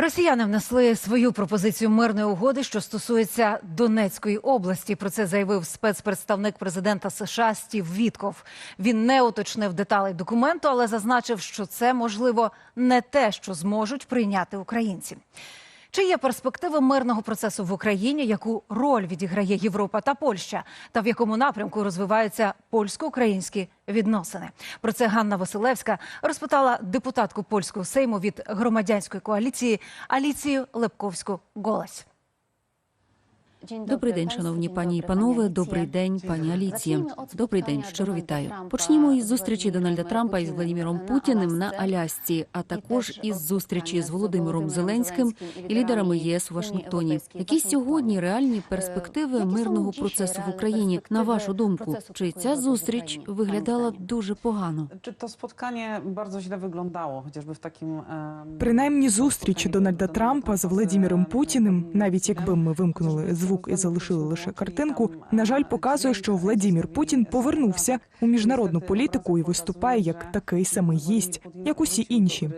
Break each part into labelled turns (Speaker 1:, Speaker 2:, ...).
Speaker 1: Росіяни внесли свою пропозицію мирної угоди, що стосується Донецької області. Про це заявив спецпредставник президента США Стів Вітков. Він не уточнив деталей документу, але зазначив, що це можливо не те, що зможуть прийняти українці. Чи є перспективи мирного процесу в Україні? Яку роль відіграє Європа та Польща? Та в якому напрямку розвиваються польсько-українські відносини? Про це Ганна Василевська розпитала депутатку польського сейму від громадянської коаліції Аліцію Лепковську Голась.
Speaker 2: Добрий день, шановні пані і панове. Добрий день, пані Аліція. Добрий день, щиро вітаю. Почнімо із зустрічі Дональда Трампа із Владіміром Путіним на Алясці, а також із зустрічі з Володимиром Зеленським і лідерами єС у Вашингтоні. Які сьогодні реальні перспективи мирного процесу в Україні? На вашу думку, чи ця зустріч виглядала дуже погано?
Speaker 3: Czy to spotkanie bardzo źle wyglądało, chociażby w takim em,
Speaker 4: Принаймні зустріч Дональда Трампа з Владіміром Путіним, навіть якби ми вимкнули звук і залишили лише картинку, на жаль, показує, що Владімір Путін повернувся у міжнародну політику і виступає як такий самий гість, як усі інші.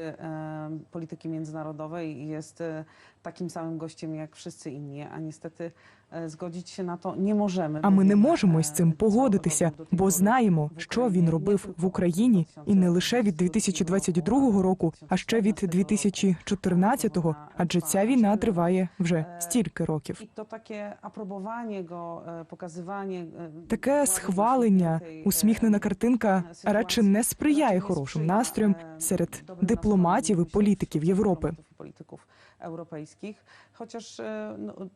Speaker 3: Політики em, polityki takim samym gościem jak wszyscy inni, a niestety e, zgodzić się na to nie możemy.
Speaker 4: А ми не можемо з цим погодитися, бо знаємо, що він робив в Україні, і не лише від
Speaker 3: 2022
Speaker 4: 2022 року, а ще від 2014, адже ця війна триває вже стільки років.
Speaker 3: I to takie aprobowanie go, e, e,
Speaker 4: Таке схвалення, усміхнена картинка радше не сприяє хорошим настроям серед дипломатів і політиків Європи.
Speaker 3: Політиків європейських. Хоча е, ну,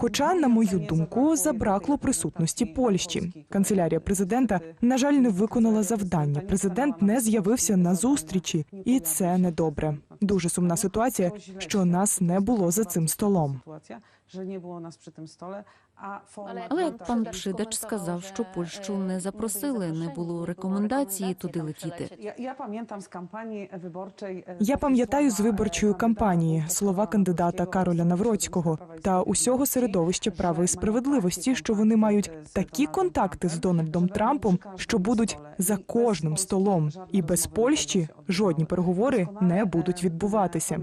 Speaker 4: Хоча, на мою думку, забракло присутності Польщі. Канцелярія президента, на жаль, не виконала завдання. Президент не з'явився на зустрічі, і це недобре. Дуже сумна ситуація, що нас не було за цим столом.
Speaker 3: Ситуація, що не було нас при тим столі.
Speaker 2: Але як пан Пшидач сказав, що Польщу не запросили, не було рекомендації туди летіти.
Speaker 3: Я, я з кампанії виборчої. е,
Speaker 4: Я пам'ятаю з виборчої
Speaker 3: е,
Speaker 4: кампанії слова кандидата Кароля Навроцького та усього середовища права і справедливості, що вони мають такі контакти з Дональдом Трампом, що будуть за кожним столом, і без Польщі жодні переговори не будуть відбуватися.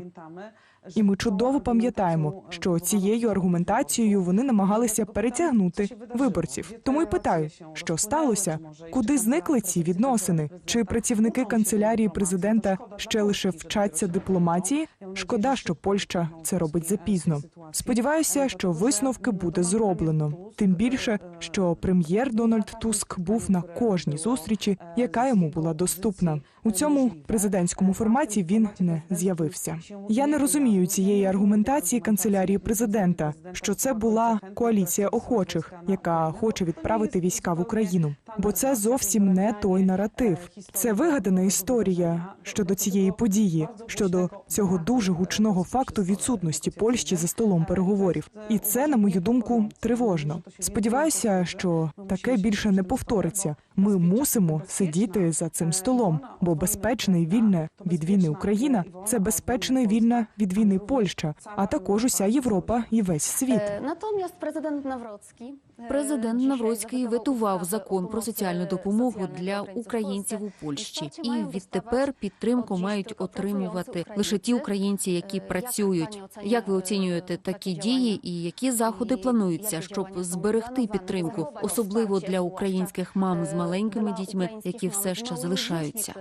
Speaker 4: І ми чудово пам'ятаємо, що цією аргументацією вони намагалися перетягнути виборців. Тому й питаю, що сталося? Куди зникли ці відносини? Чи працівники канцелярії президента ще лише вчаться дипломатії? Шкода, що Польща це робить запізно. Сподіваюся, що висновки буде зроблено. Тим більше, що прем'єр Дональд Туск був на кожній зустрічі, яка йому була доступна. У цьому президентському форматі він не з'явився. Я не розумію цієї аргументації канцелярії президента, що це була коаліція охочих, яка хоче відправити війська в Україну. Бо це зовсім не той наратив. Це вигадана історія щодо цієї події, щодо цього дуже гучного факту відсутності Польщі за столом переговорів. І це, на мою думку, тривожно. Сподіваюся, що таке більше не повториться. Ми мусимо сидіти за цим столом, бо безпечна і вільна від війни Україна це безпечна і вільна від війни Польща, а також уся Європа і весь світ.
Speaker 5: Е, Натомість президент Навроцький
Speaker 2: Президент Навроцький ветував закон про соціальну допомогу для українців у Польщі, і відтепер підтримку мають отримувати лише ті
Speaker 5: Українці.
Speaker 2: які працюють. Як ви оцінюєте такі дії, і які заходи плануються, щоб зберегти підтримку, особливо для українських мам з маленькими дітьми, які все ще залишаються?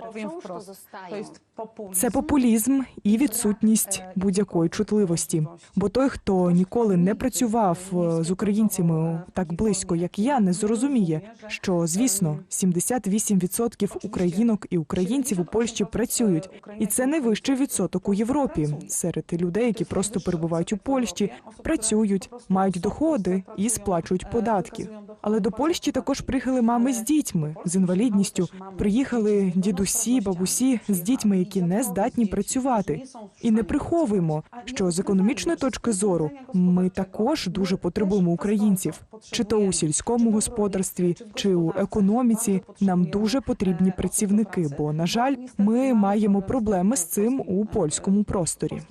Speaker 4: Це популізм і відсутність будь-якої чутливості. Бо той, хто ніколи не працював е, з українцями так близько, як я, не зрозуміє, що звісно 78% українок і українців у Польщі працюють, і це найвищий відсоток у Європі серед людей, які просто перебувають у Польщі, працюють, мають доходи і сплачують податки. Але до Польщі також приїхали мами з дітьми з інвалідністю. Приїхали дідусі, бабусі з дітьми, які не здатні працювати. І не приховуємо, що з економічної точки зору ми також дуже потребуємо українців, чи то у сільському господарстві, чи у економіці. Нам дуже потрібні працівники, бо на жаль, ми маємо проблеми з цим у польському просторі.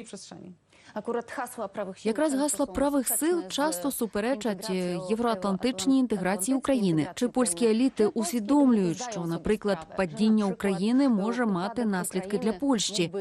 Speaker 2: Якраз гасла правих сил часто суперечать е, євроатлантичній інтеграції України. Чи польські еліти усвідомлюють, що, наприклад, падіння України може мати наслідки для Польщі?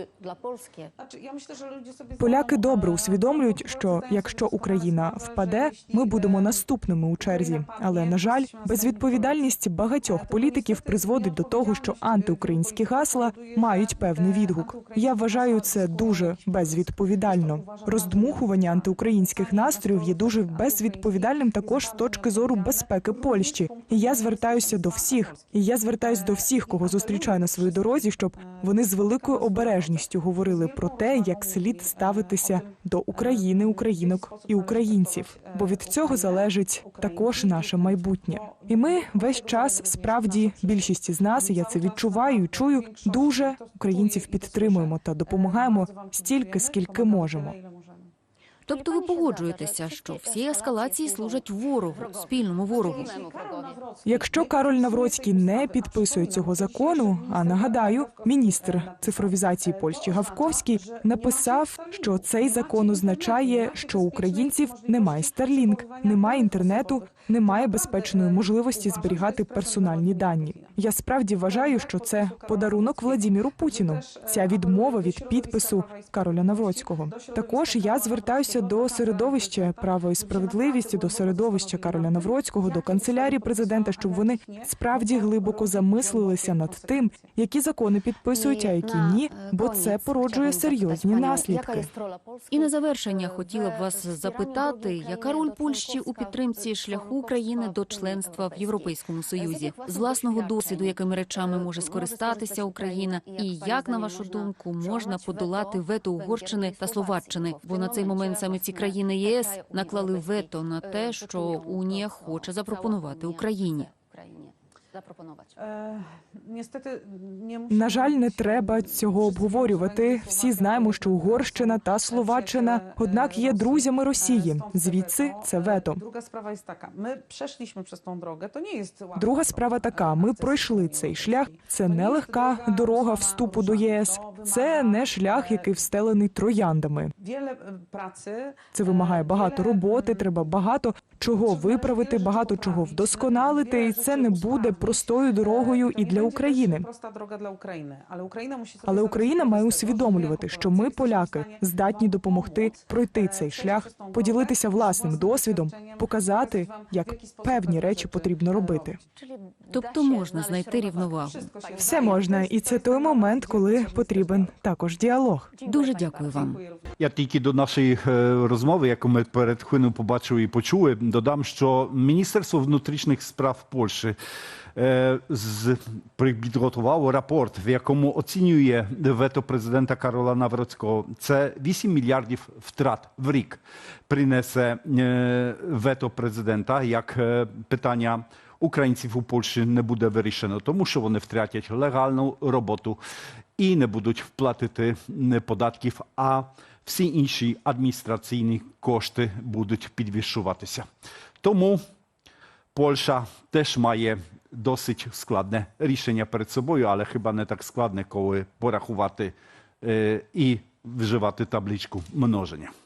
Speaker 4: Поляки добре усвідомлюють, що якщо Україна впаде, ми будемо наступними у черзі. Але на жаль, безвідповідальність багатьох політиків призводить до того, що антиукраїнські гасла мають певний відгук. Я вважаю це дуже безвідповідально. Роздмухування антиукраїнських настроїв є дуже безвідповідальним також з точки зору безпеки Польщі. І я звертаюся до всіх. І я звертаюся до всіх, кого зустрічаю на своїй дорозі, щоб вони з великою обережністю говорили про те, як слід ставитися до України, українок і українців. Бо від цього залежить також наше майбутнє. І ми весь час справді більшість із нас, я це відчуваю і чую, дуже українців підтримуємо та допомагаємо стільки, скільки можемо.
Speaker 2: Тобто ви погоджуєтеся, що всі ескалації служать ворогу, спільному ворогу.
Speaker 4: Якщо Кароль Навроцький не підписує цього закону, а нагадаю, міністр цифровізації Польщі Гавковський написав, що цей закон означає, що українців немає Starlink, немає інтернету, немає безпечної можливості зберігати персональні дані. Я справді вважаю, що це подарунок Владіміру Путіну. Ця відмова від підпису Кароля Навроцького. Також я звертаюся до середовища право і справедливість, до середовища Кароля Навроцького, до канцелярії президента, щоб вони справді глибоко замислилися над тим, які закони підписують, а які ні, бо це породжує серйозні наслідки.
Speaker 2: І на завершення хотіла б вас запитати, яка роль Польщі у підтримці шляху України до членства в Європейському Союзі з власного досвіду, якими речами може скористатися Україна, і як на вашу думку можна подолати вето Угорщини та Словаччини? Бо на цей момент саме ці країни ЄС наклали вето на те, що Унія хоче запропонувати Україні.
Speaker 5: Запропонувати.
Speaker 3: E, Niestety
Speaker 4: На жаль, не треба цього обговорювати. Всі знаємо, що Угорщина та Словаччина, однак, є друзями Росії. Звідси це вето.
Speaker 3: Sprawa jest taka. My przeszliśmy przez tą drogę. To nie jest
Speaker 4: Друга справа така: ми пройшли цей шлях. Це не легка дорога вступу до ЄС. Це не шлях, який встелений трояндами.
Speaker 3: E.
Speaker 4: Це вимагає багато роботи. Треба багато чого виправити, багато чого вдосконалити. І це не буде простою дорогою і для України.
Speaker 3: Проста droga для України. Але Україна
Speaker 4: Україна має усвідомлювати, що ми, поляки, здатні допомогти пройти цей шлях, поділитися власним досвідом, показати, як певні речі потрібно робити.
Speaker 2: Тобто можна знайти рівновагу.
Speaker 4: Все можна, і це той момент, коли потрібен також діалог.
Speaker 2: Дуже дякую вам.
Speaker 6: Я тільки до нашої е, розмови, яку ми перед хвилиною побачили і почули, додам, що Міністерство внутрішніх справ Польщі е, підготувало рапорт, в якому оцінює вето президента Карола Навроцького. Це 8 мільярдів втрат в рік принесе е, вето президента, як е, питання українців у Польщі не буде вирішено, тому що вони втратять легальну роботу і не будуть платити податків, а всі інші адміністраційні кошти будуть підвищуватися. Тому Польща теж має досить складне рішення перед собою, але хіба не так складне, коли порахувати е, і вживати табличку множення.